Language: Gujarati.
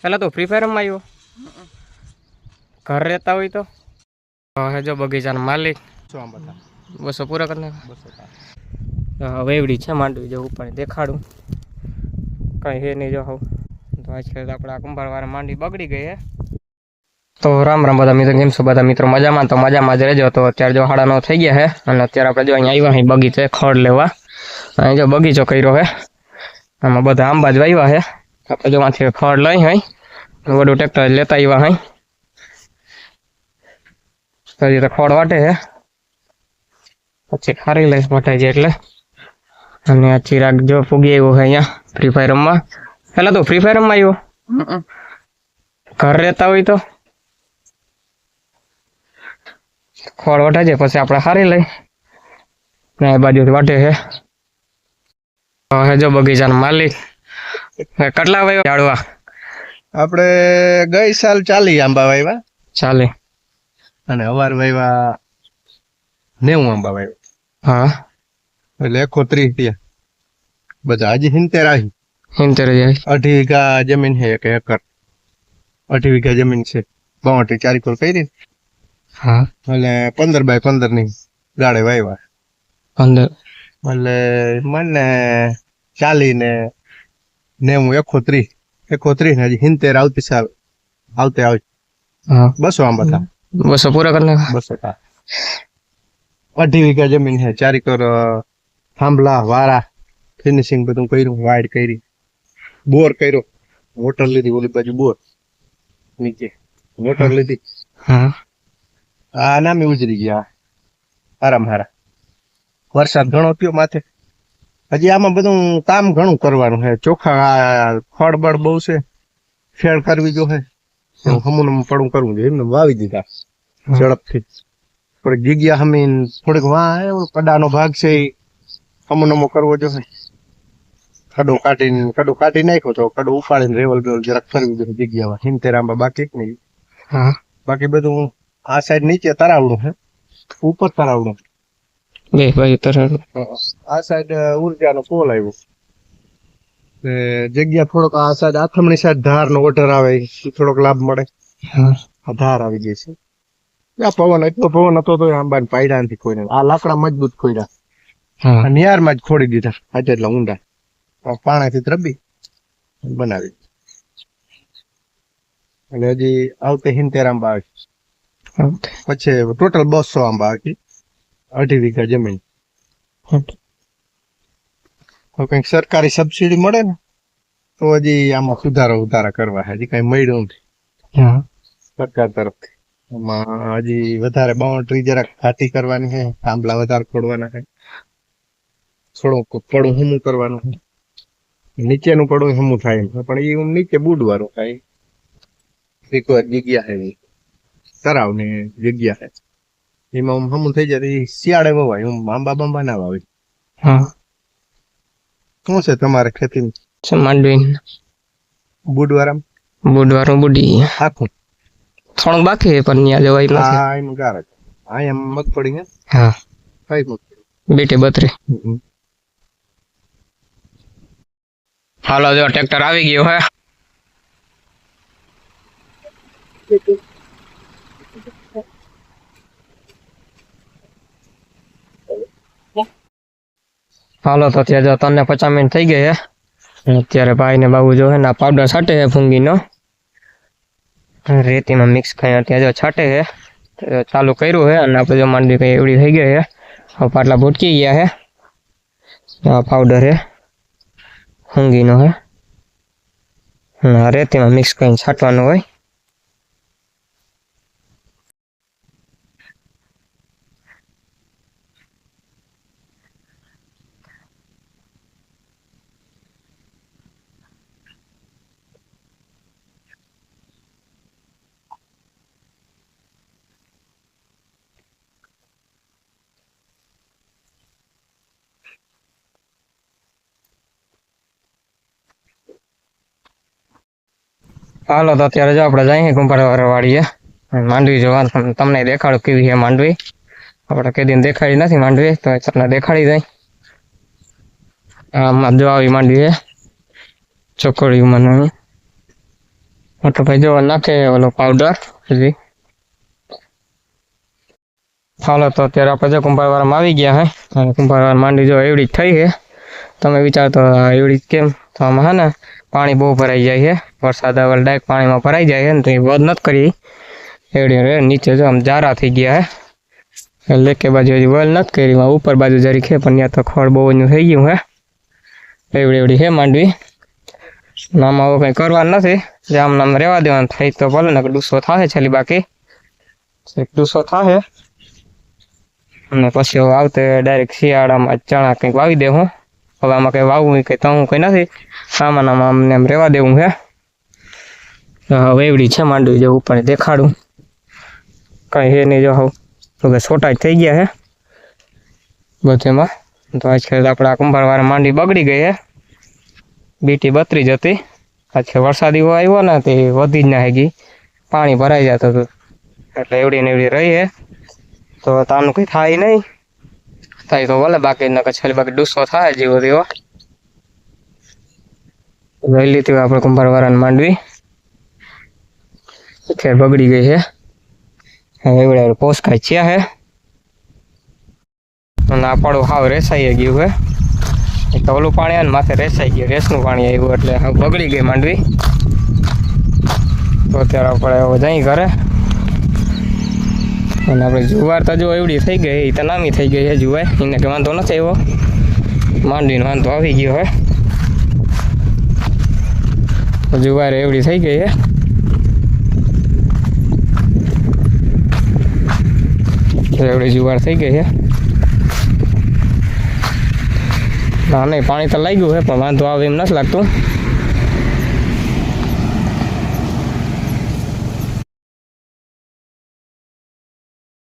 પહેલાં તો ફ્રી ફાયરમાં આવ્યો ઘર રહેતા હોય તો. હે જો બગીચાનો માલિક. બસો પૂરા કરી નાખો. વેવડી છે માંડવી જો ઉપર દેખાડું. કંઈ હે નહીં જો હોવ. તો આજકાલ આપણે આ કુંભારવાળા માંડવી બગડી ગઈ હે. તો રામ રામ બધા મિત્રો કેમ છો બધા મિત્રો? મજામાં? તો મજામાં જ રહેજો. તો અત્યારે જો હાડા નવ થઈ ગયા હે અને અત્યારે આપણે જો અહીંયા આવ્યા અહીં બગીચે ખડ લેવા. અહીં જો બગીચો કર્યો હે. આમાં બધા આંબા જ વાવ્યા હે. આપણે જો માંથી ખડ લઈ હઈ વડું ટ્રેક્ટર લેતા આવ્યા હઈ હજી તો ખડ વાટે હે પછી ખારી લઈશ વટાઈ જાય એટલે અને આ ચિરાગ જો ફૂગી આવ્યો છે અહીંયા ફ્રી ફાયર રમવા પેલા તો ફ્રી ફાયર રમવા આવ્યો ઘર રહેતા હોય તો ખોળ વટાઈ જાય પછી આપણે હારી લઈ ને એ બાજુથી વાટે છે હે જો બગીચાનો માલિક કેટલા વાય ઝાડવા? આપણે ગઈ સાલ ચાલી આંબા વાવ્યા ચાલે. અને અવાર વાવ્યા નેવું આંબા વાવ્યા હા. એટલે એકો ત્રીસ થયા. બધા હજી હિંતેર આવી. હિંતેર અઢી વીઘા જમીન છે એક એકર. અઢી વીઘા જમીન છે. બાવટી ચારી કોલ કરી. હા. એટલે પંદર બાય પંદરની ગાડે વાવ્યા પંદર. એટલે મને ચાલી ને નેવું એકો ત્રીસ એકો ત્રીસ ને હજી હિંતેર આવતી સાલ આવતે આવે હા. બસો આંબા બધા. બસો પૂરા કરી નાખા બસો અઢી વીઘા જમીન છે. ચારી કર થાંભલા વારા ફિનિશિંગ બધું કર્યું વાઇડ કરી. બોર કર્યો. મોટર લીધી ઓલી બાજુ બોર. નીચે. મોટર લીધી. હા. આ નામે ઉજરી ગયા. આરામ હારા. વરસાદ ઘણો થયો માથે. હજી આમાં બધું કામ ઘણું કરવાનું છે. ચોખા ફળબળ બહુ છે. ફેર કરવી જો છે હમું પડું કરવું જોઈએ. એમને વાવી દીધા ઝડપથી. થોડીક જગ્યા હમીન થોડીક વાહ કડાનો ભાગ છે એ કરવો જોઈએ કડો કાઢીને કડો કાઢી નાખ્યો તો કડો ઉપાડીને રેવલ બેવલ જરાક ફરવી જોઈએ જગ્યામાં હિમતેરામાં બાકી નહીં? બાકી બધું આ સાઈડ નીચે તરાવડું છે ઉપર તરાવડું. બે બાજુ તરણ. આ સાઈડ ઉર્જાનો પોલ આવ્યો. ને જગ્યા થોડોક આ સાઈડ આથમણી સાઈડ ધારનો વોટર આવે થોડોક લાભ મળે. આ ધાર આવી ગઈ છે. આ પવન એટલો પવન હતો તો આંબા પાયડા નથી કોઈ આ લાકડા મજબૂત ખોઈડા હા. આ નિયારમાં જ ખોડી દીધા. આજે એટલા ઊંડા. પાણાથી ત્રબી બનાવી. એટલે હજી આવતે હિંતેર આંબા આવે. પછી ટોટલ બસો આંબા આવે. અઢી વીઘા જમીન. કંઈક સરકારી સબસિડી મળે ને તો હજી આમાં સુધારો ઉધારા કરવા. હજી કઈ મળ્યું નથી. સરકાર તરફથી. એમાં હજી વધારે બાઉન્ડ્રી જરાક ઘાટી કરવાની છે થાંભલા વધારે ખોડવાના છે. થોડુંક પડું હમું કરવાનું છે. નીચેનું પડું હમું થાય પણ એ નીચે બુડવાનું થાય. એક જગ્યા છે તરાવની જગ્યા છે એમાં આમ હમું થઈ જાય શિયાળે વવાય હું આંબા બાંબા ના વાવે. હા. શું છે તમારે ખેતી છે માંડવી બુડવારામ બુધવારનું બુડી આખું? થોડુંક બાકી છે પણ ત્યાં જવાય નથી. આ એમ ગારે. હા એમ મગફળી ને હા. કઈ મગફળી? બેટે બત્રી. હાલો જો ટ્રેક્ટર આવી ગયો હે. હાલો, તો ત્યાં જો તને પચાસ મિનિટ થઈ ગઈ હે. અત્યારે ભાઈ ને બાબુ જો હે ને પાવડર છાંટે હે ફૂંગીનો. રેતીમાં મિક્સ કરી ત્યાં જો છાંટે હે. ચાલુ કર્યું હે અને આપણે જો માંડવી કંઈ એવડી થઈ ગઈ હે. હવે પાટલા ભૂટકી ગયા હે. આ પાવડર હે. ફૂંગીનો હે. રેતીમાં મિક્સ કરીને છાંટવાનું હોય. હાલો તો અત્યારે જો આપણે જઈએ કુંભાર વાળીએ માંડવી જોવા તમને દેખાડું કેવી છે માંડવી. આપણે કઈ દિન દેખાડી નથી માંડવી, તો તમને દેખાડી જાય આમાં જો આવી માંડવી છે. ચોકડીમાં મને મોટો જો નાખે ઓલો પાવડર હજી હાલો તો અત્યારે આપણે જો કુંભારવાળામાં આવી ગયા હે. અને કુંભારવાર માંડવી જો એવડી થઈ છે. તમે વિચારતો એવડી કેમ? તો આમાં હે ને. પાણી બહુ ભરાઈ જાય છે. વરસાદ આવે ડાયરેક્ટ પાણીમાં ભરાઈ જાય છે ને તો એ વધ નથી કરી. એવડી રે નીચે જો આમ જારા થઈ ગયા હે એટલે કે બાજુ હજી વલ નથી કરી, એમાં ઉપર બાજુ જરી છે, પણ ત્યાં તો ખડ બહુ બધું થઈ ગયું હે એવડી એવડી હે માંડવી. અને આમાં હવે કંઈ કરવાનું નથી. જે આમ નામ રહેવા દેવાનું થાય તો ભલે ને ડૂસો થાય છેલ્લી બાકી. એક ડૂસો થાય અને પછી હવે આવતે ડાયરેક્ટ શિયાળામાં ચણા કંઈક વાવી દેવું. હવે આમાં કંઈ વાવવું કંઈ તવું કંઈ નથી આમાં આમાં અમને એમ રહેવા દેવું છે હવે એવડી છે માંડવી જેવું પણ દેખાડું કાંઈ હે નહીં જો હવે તો કે છોટા જ થઈ ગયા છે બધેમાં તો આજકાલ આપણે આ કુંભારવાળા માંડવી બગડી ગઈ છે બીટી બત્રી જ હતી આજે વરસાદી આવ્યો ને તે વધી જ ના હેગી પાણી ભરાઈ જતું હતું એટલે એવડી ને એવડી રહી હે તો તાનું કંઈ થાય નહીં થાય તો ભલે, બાકી ના કચ્છ બાકી ડૂસો થાય જેવો તેવો. લઈ લીધી આપણે કુંભારવાળાને માંડવી. ખેર બગડી ગઈ છે. હવે એવડે પોસકાય છે, હે. અને આ પડું હાવ રેસાઈ ગયું હે તો ઓલું પાણી આવે માથે રેસાઈ ગયું, રેસનું પાણી આવ્યું એટલે બગડી ગઈ માંડવી. તો અત્યારે આપણે જઈ ઘરે. અને આપણે જુવાર તો જો એવડી થઈ ગઈ એ તો નામી થઈ ગઈ છે જુવાર. એને કે વાંધો નથી આવ્યો. માંડવીનો વાંધો આવી ગયો હે. જુવાર એવડી થઈ ગઈ છે એવડી જુવાર થઈ ગઈ છે ના, નહીં, પાણી તો લાગ્યું છે પણ વાંધો આવે એમ નથી લાગતું.